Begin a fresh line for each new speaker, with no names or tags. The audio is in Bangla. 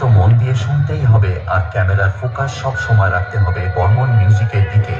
তো মন দিয়ে শুনতেই হবে, আর ক্যামেরার ফোকাস সব সময় রাখতে হবে বর্মন মিউজিকের দিকে।